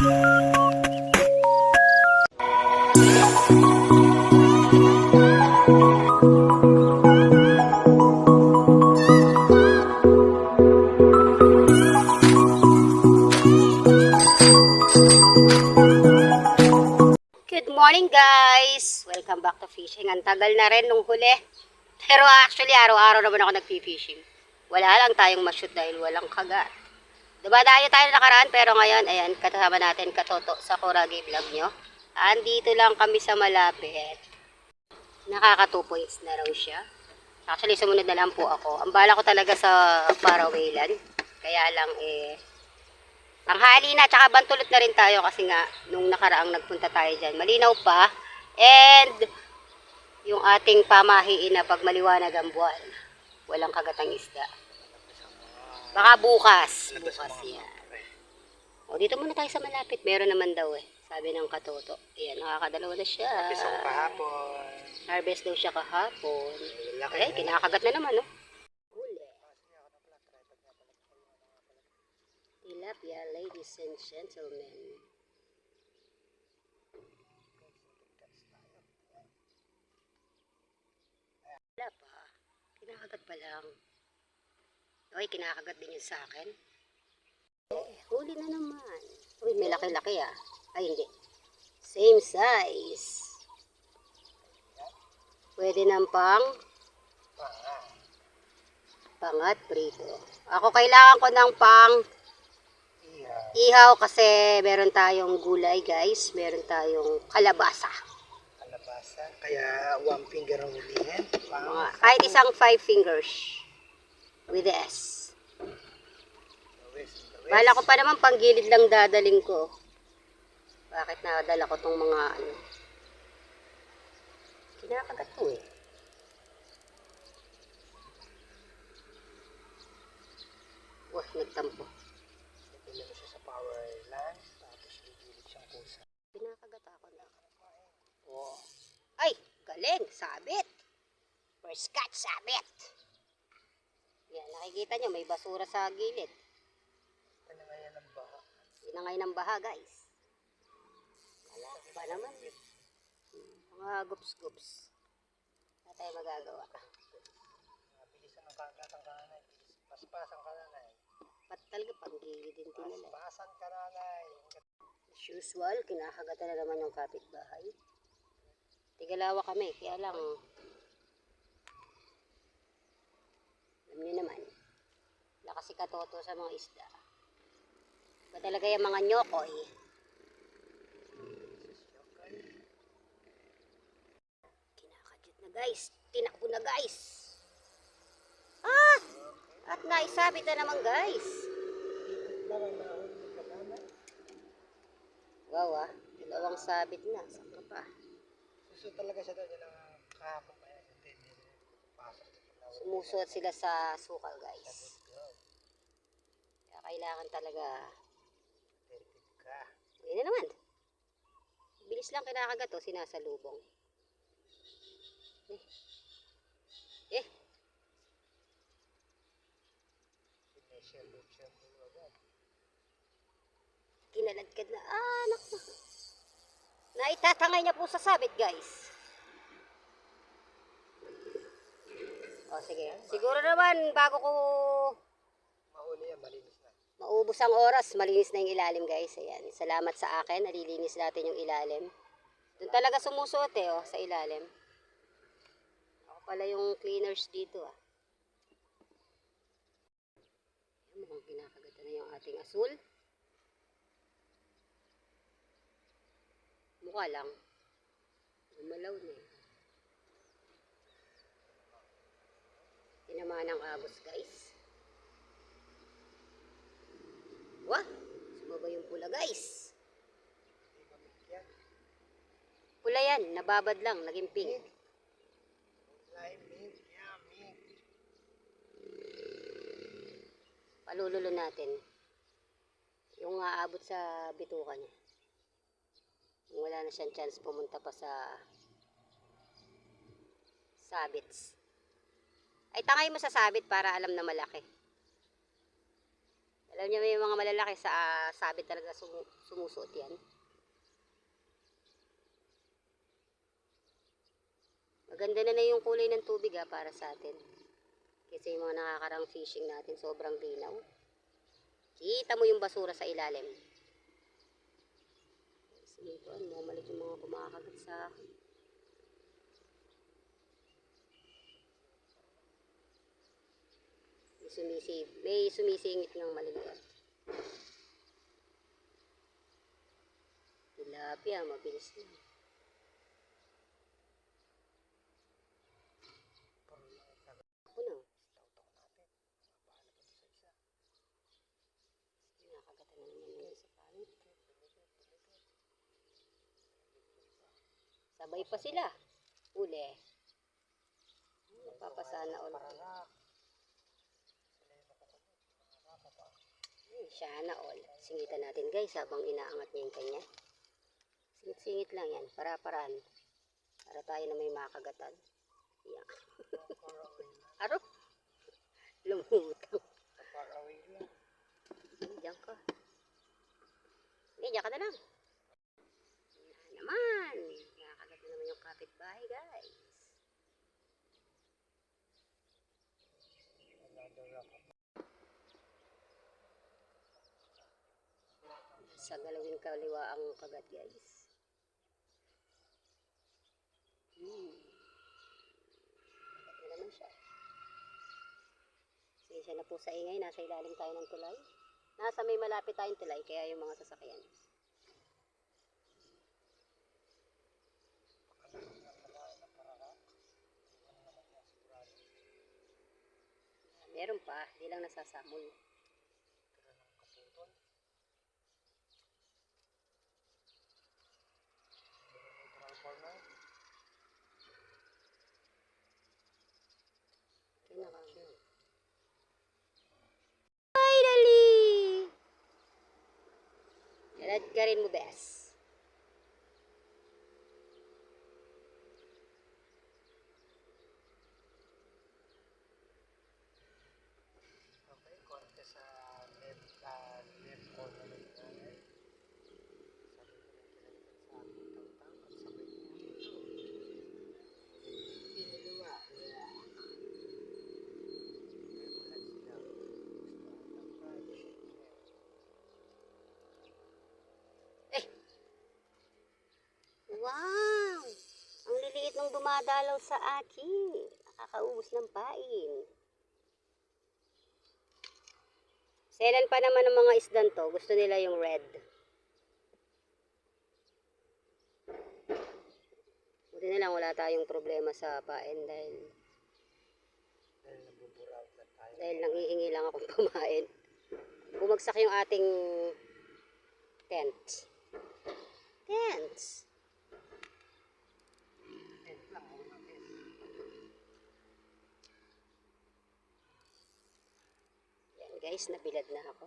Good morning guys! Welcome back to fishing. Ang tagal na rin nung huli. Pero actually, araw-araw naman ako nagpi-fishing. Wala lang tayong ma-shoot dahil walang kagat. Diba tayo nakaraan pero ngayon, ayan, kasama natin katoto sa Kuragi vlog nyo. Andito lang kami sa malapit. Nakaka 2 points na raw siya. Actually, sumunod na lang po ako. Ang bala ko talaga sa Faraway Land. Kaya lang eh, Tanghali na, tsaka bantulot na rin tayo kasi nga, nung nakaraang nagpunta tayo dyan, malinaw pa. And, yung ating pamahiin na pag maliwanag ang buwan, walang kagatang isda. Baka bukas. Bukas yan. O, dito muna tayo sa malapit. Meron naman daw eh. Sabi ng katoto. Ayan, nakakadalawa na siya. Isang kahapon. Harvest daw siya kahapon. Laki Eh, kinakagat na naman, no? Huli. Tilapia, ladies and gentlemen. Wala pa. Kinakagat pa lang. Uy, kinakagat din yun sa akin. Eh, huli na naman. Uy, may laki-laki ah. Ay, hindi. Same size. Pwede ng pang pangat prito. Ako kailangan ko ng pang ihaw kasi meron tayong gulay guys. Meron tayong kalabasa. Kalabasa. Kaya one finger ang hulihin. Kahit isang five fingers. With the S. Bala ko pa naman panggilid lang dadaling ko. Bakit nakadala ko tong mga ano. Kinakagat ko eh. Wah, nagtampo. Mo siya sa power line. Tapos gigilid siyang pusa. Pinakagat ako na. Oh. Ay, galing. Sabit. First catch, sabit. Yan, nakikita nyo, may basura sa gilid. Panangayan ng baha. Inangay ng baha, guys. Wala ba naman? Mga gups-gups. Wala tayo magagawa. Mabilisan ng kagatang kananay. Paspasan kananay. Ba't talaga panggilid din tinala? Paspasan kananay. As usual, kinakagatan na naman yung kapitbahay. Tigalawa kami, kaya lang, alam niyo naman, lakas si Katoto sa mga isda. Ba talaga yung mga nyokoy? Kinakadit na guys, tinakbo na guys. Ah! At naisabit na naman guys. Wow ah, dalawang sabit na. Saan ka pa? Suso talaga siya doon. Yan ang kahapon pa yan. Hindi niya pasok. Sumusuot sila sa sukal guys. Kaya kailangan talaga, hindi na naman. Bilis lang kinakagat to, sinasalubong. Eh. Eh, kinaladkad na. Ah, naku. Naitatangay niya po sa sabit guys. O sige, siguro naman bago ko Mahuli yan. Malinis na. Maubos ang oras, malinis na yung ilalim guys. Ayan, salamat sa akin, nalilinis natin yung ilalim. Doon talaga sumusuot eh, oh, sa ilalim. Ako pala yung cleaners dito ah. Ayan, mukhang kinakagatan na yung ating asul. Mukha lang. Umalaw na eh. Tinamaan ang agos guys. Wah, sumaba yung pula guys. Pula yan, nababad lang, naging pink. Palululo natin. Yung aabot sa bituka niya. Wala na siyang chance pumunta pa sa sabits. Ay, tangay mo sa sabit para alam na malaki. Alam niyo may mga malalaki sa ah, sabit talaga sumu sumusuot yan. Maganda na na yung kulay ng tubig ha, para sa atin. Kasi yung mga nakakarang fishing natin sobrang linaw. Kita mo yung basura sa ilalim. Sige po, mamalit yung mga kumakagat sa akin. Sumisi, may sumisingit ng maliliit. Tilapia, mabilis na. Ako na. Nakagatan na naman yun sa palit. Sabay pa sila. Uli. Napapasana all. Ay, sana all. Singitan natin guys habang inaangat niya yung kanya. Singit-singit lang yan. Para-paraan. Para tayo na may makagatan. Yan. Aro? Lumutang. Diyan ka. Hindi, diyan ka na lang. Yan naman. Nakakagat na naman yung kapitbahay, guys. Sa galawin kaliwa ang kagat, guys. Hmm. Kagat na naman siya. Sige na po sa ingay. Nasa ilalim tayo ng tulay. Nasa may malapit tayong tulay, kaya yung mga sasakyan. Meron pa, di lang nasasamol. Rin mo, bes. Okay, konti sa left, ah, left corner ng nanay. Sabi ko na kinalipat sa aking tangtang at sabay niya ito. Pinuluwa. Kaya wala sila. Gusto ang tangkay. Wow! Ang liliit ng dumadalaw sa akin. Nakakaubos ng pain. Selan pa naman ng mga isdan to. Gusto nila yung red. Buti na lang wala tayong problema sa pain dahil Dahil na tayo. dahil nanghihingi lang akong pamain. Bumagsak yung ating tent. Tent. Tent lang, mga tent. Yan guys, nabilad na ako.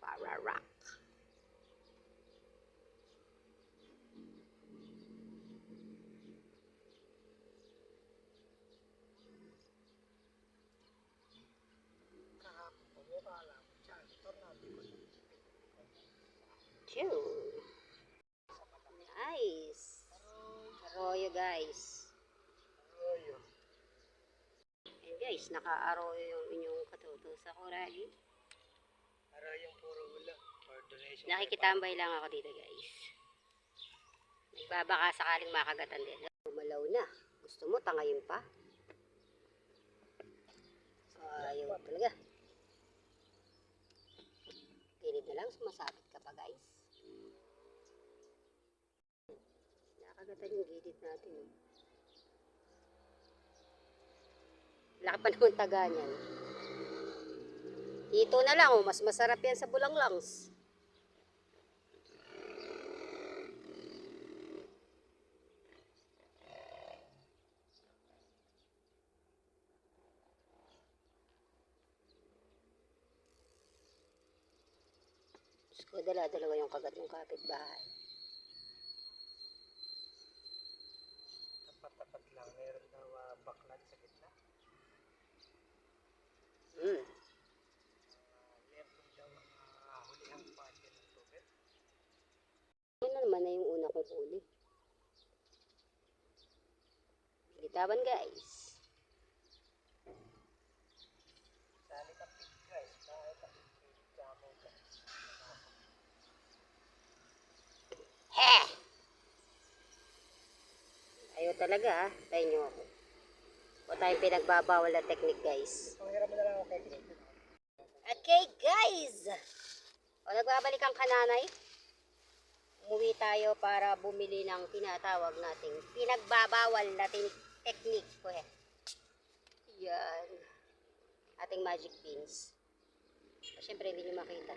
Para rock. Chew. Nice. Arroyo guys. Arroyo. Yan guys, naka-arroyo yung inyong katuto sa kurali. Arroyong puro ulo. For donation. Nakikitambay lang ako dito guys. Nagbabaka sakaling makagatan din. Umalaw na. Gusto mo, tangayin pa? Ayaw talaga. Gilid na lang, sumasabit ka pa guys. Nakagatan yung gilid natin. oh. Laki pa naman taga niyan. Dito na lang, oh. mas masarap yan sa bulanglangs. Diyos ko, dala-dalawa yung kagat ng kapitbahay. Tapat-tapat lang. Meron daw uh, baklat sa gitna. Hmm. tayong huli. Bitawan guys. He! Ayaw talaga ha. Tayo nyo ako. O tayong pinagbabawal na technique guys. Okay guys! O nagbabalik ang kananay. Umuwi tayo para bumili ng tinatawag nating pinagbabawal na technique. O eh. Yan. Ating magic pins. Siyempre hindi nyo makita.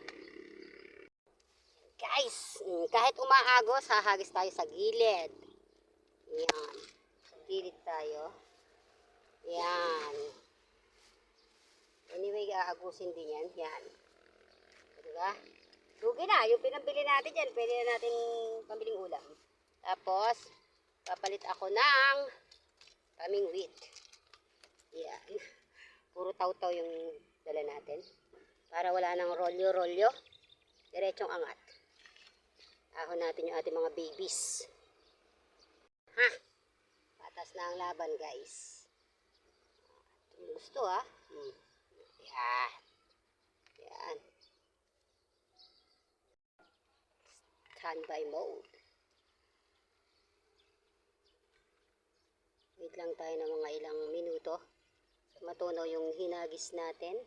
Guys, mm, kahit umaagos, hahagis tayo sa gilid. Yan. Sa gilid tayo. Yan. Anyway, aagusin din yan. Yan. O, Diba? Lugi na. Yung pinambili natin dyan, pwede na natin pambiling ulam. Tapos, papalit ako ng kaming wheat. Yan. Puro taw-taw yung dala natin. Para wala nang rolyo-rolyo. Diretsong angat. Ahon natin yung ating mga babies. Ha? Patas na ang laban, guys. Gusto, ha? Hmm. Yan. Yan. Standby mode. Wait lang tayo ng mga ilang minuto. Matunaw yung hinagis natin.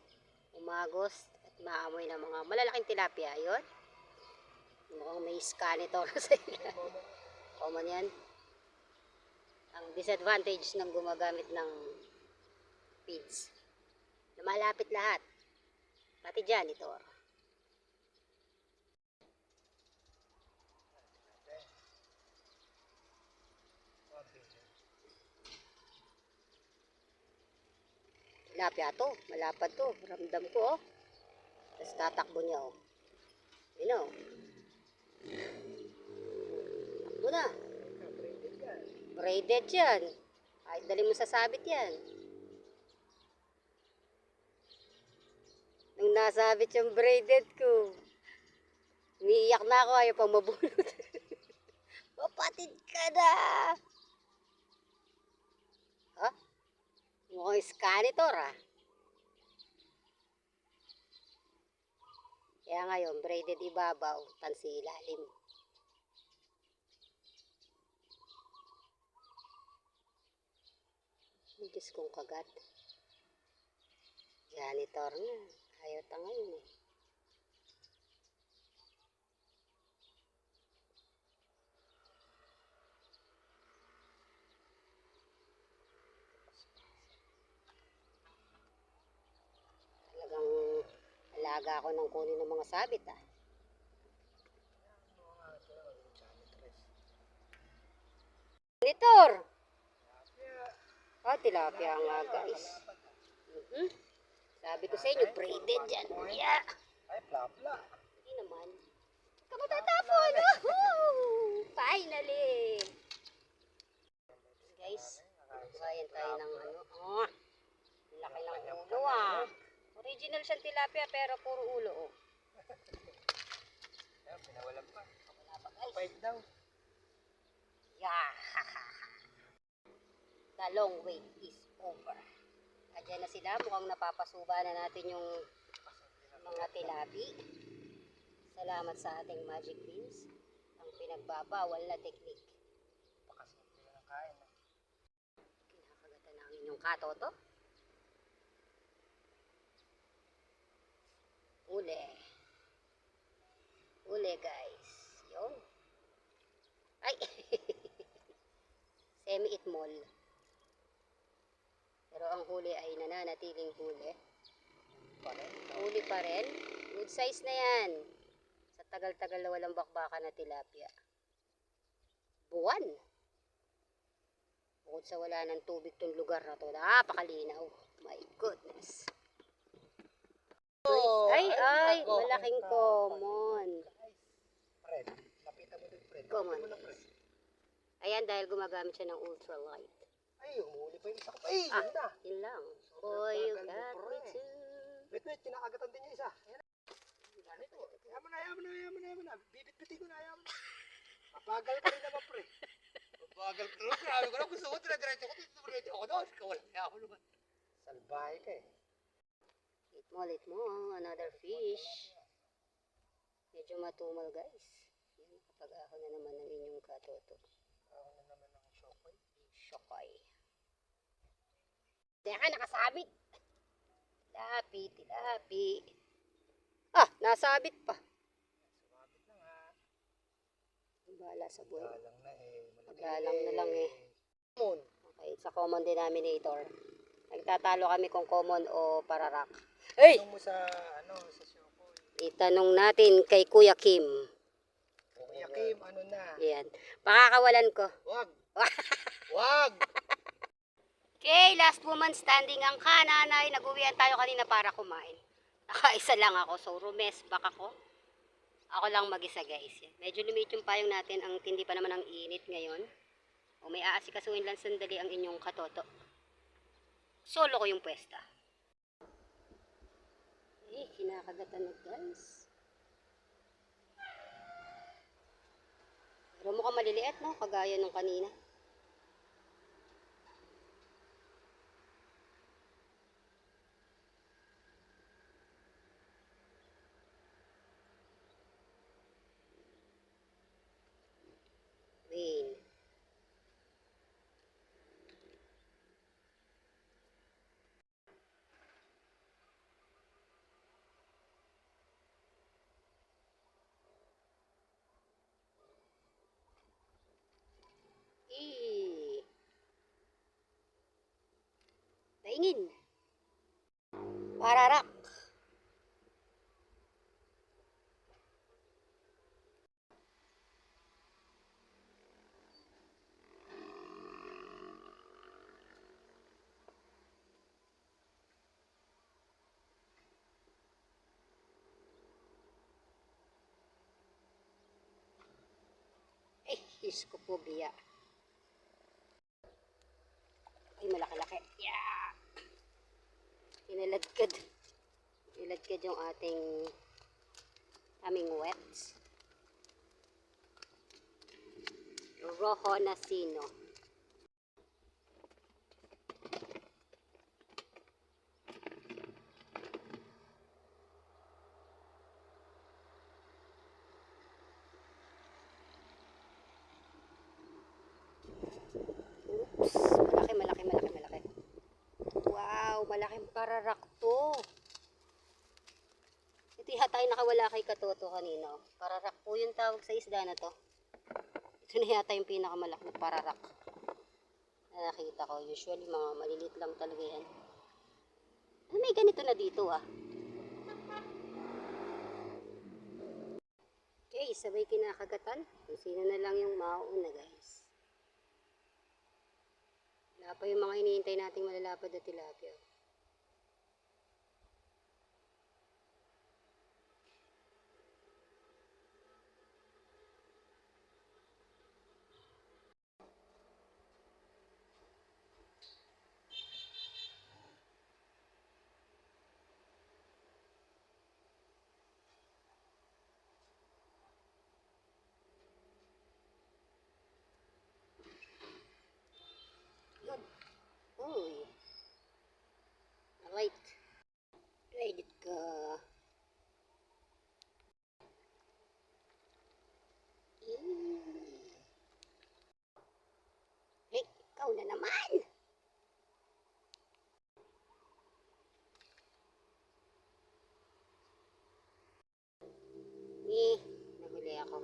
Umagos at maamoy ng mga malalaking tilapia. Ayun. Mukhang may skanitor sa ila. Common yan. Ang disadvantage ng gumagamit ng feeds. Lumalapit lahat. Pati janitor. Tilapia to. Malapad to. Ramdam ko oh. Tapos tatakbo niya oh. Yun oh. Takbo na. Braided yan. Kahit dali mo sa sabit yan. Nung nasabit yung braided ko, umiiyak na ako, ayaw pang mabulot. Mapatid ka na! Ha? Mukhang skanitor ah. Kaya ngayon, braided ibabaw, tansi ilalim. Diyos kong kagat. Janitor na. Ayaw ta ngayon eh. Alaga ako ng kunin ng mga sabit ah. Janitor! Oh, tilapia nga guys. Mhm. Sabi ko sa inyo, braided yan. Yeah. Ay, plapla. Hindi naman. Huwag ka matatapon. Finally! Guys, kuhayan tayo ng ano. Oh, laki ng ulo ah. Original siyang tilapia pero puro ulo oh. Ayun, pinawalan pa. Wala pa guys. Daw. Yeah. The long wait is over. Adyan na sila. Mukhang napapasuba na natin yung mga tilapi. Salamat sa ating magic beans. Ang pinagbabawal na teknik. Pakasimple na ng kain. ah. Kinakagatan namin yung katoto. Uli. Uli guys. Yun. Ay! Semi-itmol. Pero ang huli ay nananatiling huli. Huli pa rin. Good size na yan. Sa tagal-tagal na walang bakbaka na tilapia. Buwan. Bukod sa wala ng tubig tong lugar na to, napakalinaw. My goodness. Ay, ay, ako, malaking common. Fred, lapitan mo din, Fred. Common. Mo. Ayan, dahil gumagamit siya ng ultralight. Ay, humuli pa yung isa ko. Ay, Ah. yun na. Yun lang. Boy, you mo, got me too. Wait, wait, kinakagatan din niya isa. Ganito. Ayaw mo na, ayaw mo na, ayaw mo na, ayaw mo na. Bibit-bitin ko na, ayaw mo na. Mabagal ka rin naman, pre. Mabagal ka rin. Sabi ko na, gusto ko, dire-diretso ko, dire-diretso ako doon. Ikaw wala niya ako naman. Salbahe ka eh. Lit mo, lit mo. Another fish. Medyo matumal guys. Yan, kapag ako na naman ng inyong katoto. Ako na naman ang shokoy. Shokoy. Teka, nakasabit. Tilapi, tilapi. Ah, nasabit pa. Sumabit na nga. Bala sa buhay. Galang na eh. Magalang na lang eh. Common. Okay, sa common denominator. Nagtatalo kami kung common o pararak. Hey! Tanong mo sa, ano, sa shokoy. Itanong natin kay Kuya Kim. Kuya Kim, ano na? Yan. Pakakawalan ko. Wag. Wag. Okay, last woman standing ang kananay. Nag-uwian tayo kanina para kumain. Nakaisa lang ako, so rumes back ako. Ako lang mag-isa guys. Medyo lumit yung payong natin. Ang tindi pa naman ang init ngayon. O may aasikasuhin lang sandali ang inyong katoto. Solo ko yung pwesta. Kinakagatan na guys. Pero mukhang maliliit, no? Kagaya nung kanina. Wayne. Eh. Daingin. Pararak. Diyos ko po, biya. Ay, malaki-laki. Yeah! Inaladkad. Inaladkad yung ating aming wets. Rojo na sino. Oops, malaki, malaki, malaki, malaki. Wow, pararak to. Ito yata yung nakawala kay Katoto kanina. Pararak po yung tawag sa isda na to. Ito na yata yung pinakamalaki na pararak. Na nakita ko. Usually mga malilit lang talaga yan. Ah, may ganito na dito ah. Okay, sabay kinakagatan. Kung sino na lang yung mauuna guys. Wala pa yung mga hinihintay nating malalapad na tilapia. Yun. Uy. Alright. Ready ka. Mm. Eh, ikaw na naman. Eh, nahuli ako.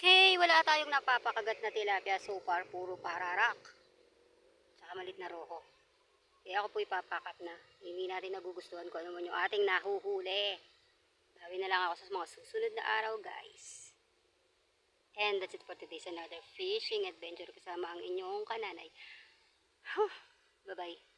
Okay, wala tayong napapakagat na tilapia so far. Puro pararak. Tsaka malit na roho. Kaya ako po ipapakat na. Hindi natin nagugustuhan ko ano man yung ating nahuhuli. Sabi na lang ako sa mga susunod na araw, guys. And that's it for today's another fishing adventure kasama ang inyong kananay. Bye-bye.